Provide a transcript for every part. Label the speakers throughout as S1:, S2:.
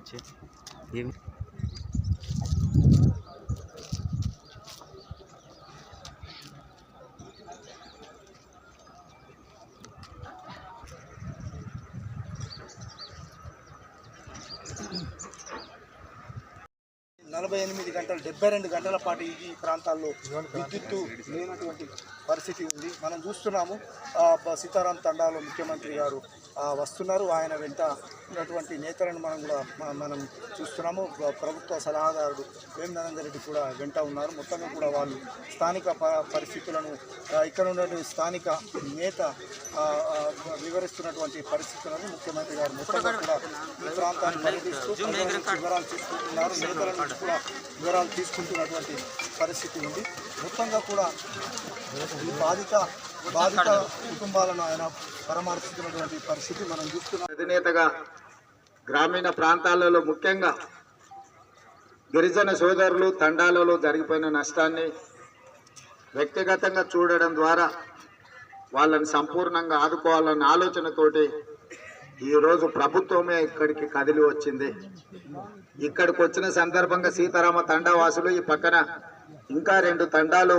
S1: ఇచ్చే ఏమి
S2: నలభై ఎనిమిది గంటలు డెబ్బై రెండు గంటల పాటు ఈ ప్రాంతాల్లో విద్యుత్తు లేనటువంటి పరిస్థితి ఉంది. మనం చూస్తున్నాము సీతారాం తండాలో ముఖ్యమంత్రి గారు వస్తున్నారు. ఆయన వెంట ఉన్నటువంటి నేతలను మనం కూడా మనం చూస్తున్నాము. ప్రభుత్వ సలహాదారుడు వేం రెడ్డి కూడా వెంట ఉన్నారు. మొత్తంగా కూడా వాళ్ళు స్థానిక ప- పరిస్థితులను ఇక్కడ ఉన్నటువంటి స్థానిక నేత వివరిస్తున్నటువంటి పరిస్థితులను ముఖ్యమంత్రి గారు మొత్తంగా కూడా ప్రాంతాన్ని పర్యటిస్తూ ప్రజల నుంచి వివరాలు తీసుకుంటున్నారు. నేతల నుంచి కూడా వివరాలు తీసుకుంటున్నటువంటి పరిస్థితి ఉంది. మొత్తంగా కూడా ఈ బాధిత బాధిత కుటుంబాలను ఆయన పరామర్శిస్తున్నటువంటి పరిస్థితి మనం చూస్తున్నాం.
S3: అధినేతగా గ్రామీణ ప్రాంతాలలో ముఖ్యంగా గిరిజన సోదరులు తండాలలో జరిగిపోయిన నష్టాన్ని వ్యక్తిగతంగా చూడడం ద్వారా వాళ్ళని సంపూర్ణంగా ఆదుకోవాలన్న ఆలోచనతోటి ఈరోజు ప్రభుత్వమే ఇక్కడికి కదిలి వచ్చింది. ఇక్కడికి వచ్చిన సందర్భంగా సీతారామ తండావాసులు ఈ పక్కన ఇంకా రెండు తండాలు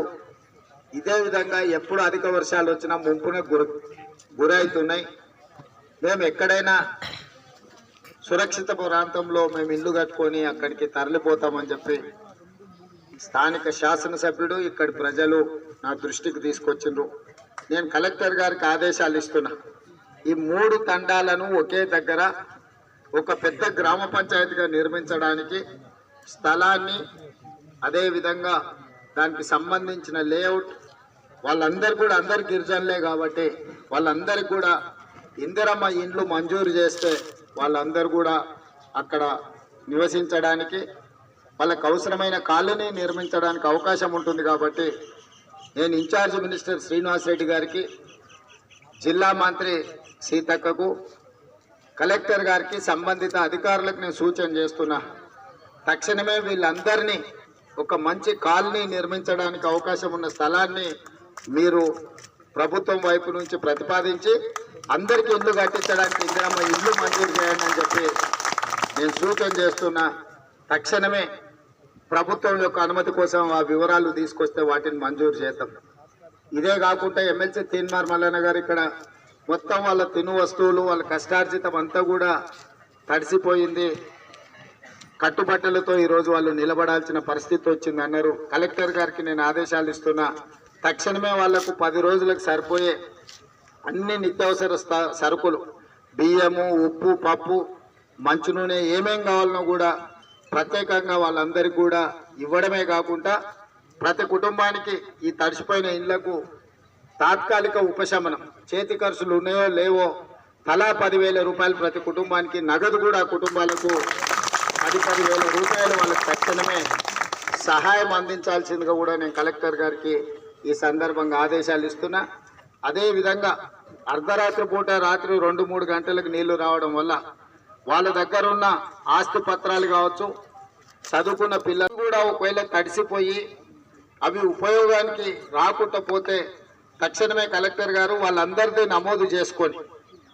S3: ఇదే విధంగా ఎప్పుడు అధిక వర్షాలు వచ్చినా ముంపునే గురి గురవుతున్నాయి మేము ఎక్కడైనా సురక్షిత ప్రాంతంలో మేము ఇల్లు కట్టుకొని అక్కడికి తరలిపోతామని చెప్పి స్థానిక శాసనసభ్యుడు ఇక్కడి ప్రజలు నా దృష్టికి తీసుకొచ్చిండ్రు. నేను కలెక్టర్ గారికి ఆదేశాలు ఇస్తున్నా. ఈ మూడు తండాలను ఒకే దగ్గర ఒక పెద్ద గ్రామ పంచాయతీగా నిర్మించడానికి స్థలాన్ని అదేవిధంగా దానికి సంబంధించిన లేఅవుట్ వాళ్ళందరూ కూడా అందరు గిరిజనులే కాబట్టి వాళ్ళందరికీ కూడా ఇందిరమ్మ ఇండ్లు మంజూరు చేస్తే వాళ్ళందరూ కూడా అక్కడ నివసించడానికి వాళ్ళకు అవసరమైన కాలనీ నిర్మించడానికి అవకాశం ఉంటుంది కాబట్టి నేను ఇన్ఛార్జ్ మినిస్టర్ శ్రీనివాస్ రెడ్డి గారికి జిల్లా మంత్రి సీతక్కకు కలెక్టర్ గారికి సంబంధిత అధికారులకు నేను సూచన చేస్తున్నా. తక్షణమే వీళ్ళందరినీ ఒక మంచి కాలనీ నిర్మించడానికి అవకాశం ఉన్న స్థలాన్ని మీరు ప్రభుత్వం వైపు నుంచి ప్రతిపాదించి అందరికీ ఇల్లు కట్టించడానికి ఇందిరమ్మ ఇల్లు మంజూరు చేయండి అని చెప్పి నేను సూచన చేస్తున్నా. తక్షణమే ప్రభుత్వం యొక్క అనుమతి కోసం ఆ వివరాలు తీసుకొస్తే వాటిని మంజూరు చేద్దాం. ఇదే కాకుండా ఎమ్మెల్సీ తీన్మార్ మల్లన్న గారు ఇక్కడ మొత్తం వాళ్ళ తిను వస్తువులు వాళ్ళ కష్టార్జితం అంతా కూడా తడిసిపోయింది. కట్టుబట్టలతో ఈరోజు వాళ్ళు నిలబడాల్సిన పరిస్థితి వచ్చింది అన్నారు. కలెక్టర్ గారికి నేను ఆదేశాలు ఇస్తున్నా. తక్షణమే వాళ్ళకు పది రోజులకు సరిపోయే అన్ని నిత్యావసర సరుకులు బియ్యము ఉప్పు పప్పు మంచు నూనె ఏమేం కావాలనో కూడా ప్రత్యేకంగా వాళ్ళందరికీ కూడా ఇవ్వడమే కాకుండా ప్రతి కుటుంబానికి ఈ తడిసిపోయిన ఇళ్ళకు తాత్కాలిక ఉపశమనం. చేతి ఖర్చులు ఉన్నాయో లేవో తలా పదివేల రూపాయలు ప్రతి కుటుంబానికి నగదు కూడా కుటుంబాలకు పది పదివేల రూపాయలు వాళ్ళకి తక్షణమే సహాయం అందించాల్సిందిగా కూడా నేను కలెక్టర్ గారికి ఈ సందర్భంగా ఆదేశాలు ఇస్తున్నా. అదేవిధంగా అర్ధరాత్రి పూట రాత్రి రెండు మూడు గంటలకు నీళ్ళు రావడం వల్ల వాళ్ళ దగ్గర ఉన్న ఆస్తి పత్రాలు కావచ్చు చదువుకున్న పిల్లలు కూడా ఒకవేళ తడిసిపోయి అవి ఉపయోగానికి రాకుండా పోతే తక్షణమే కలెక్టర్ గారు వాళ్ళందరిది నమోదు చేసుకొని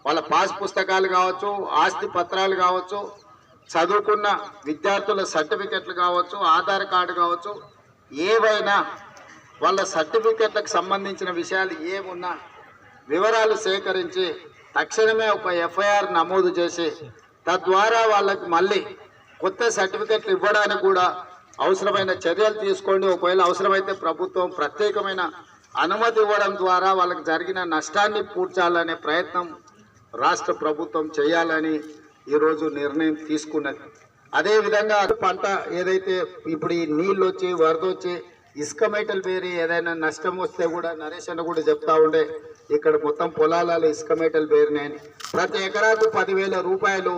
S3: వాళ్ళ పాస్ పుస్తకాలు కావచ్చు ఆస్తి పత్రాలు కావచ్చు చదువుకున్న విద్యార్థుల సర్టిఫికెట్లు కావచ్చు ఆధార్ కార్డు కావచ్చు ఏవైనా వాళ్ళ సర్టిఫికెట్లకు సంబంధించిన విషయాలు ఏమున్నా వివరాలు సేకరించి తక్షణమే ఒక ఎఫ్ఐఆర్ నమోదు చేసి తద్వారా వాళ్ళకి మళ్ళీ కొత్త సర్టిఫికెట్లు ఇవ్వడానికి కూడా అవసరమైన చర్యలు తీసుకోండి. ఒకవేళ అవసరమైతే ప్రభుత్వం ప్రత్యేకమైన అనుమతి ఇవ్వడం ద్వారా వాళ్ళకి జరిగిన నష్టాన్ని పూడ్చాలనే ప్రయత్నం రాష్ట్ర ప్రభుత్వం చేయాలని ఈరోజు నిర్ణయం తీసుకున్నది. అదేవిధంగా పంట ఏదైతే ఇప్పుడు ఈ నీళ్ళు వచ్చి వరద వచ్చి ఇసుక మేటలు పేరి ఏదైనా నష్టం వస్తే కూడా నరేష్ అన్న కూడా చెప్తా ఉండే ఇక్కడ మొత్తం పొలాలలో ఇసుక మేటలు పేరినాయని. ప్రతి ఎకరాకు పదివేల రూపాయలు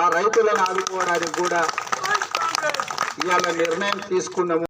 S3: ఆ రైతులను ఆదుకోవడానికి కూడా ఇవాళ నిర్ణయం తీసుకున్నాము.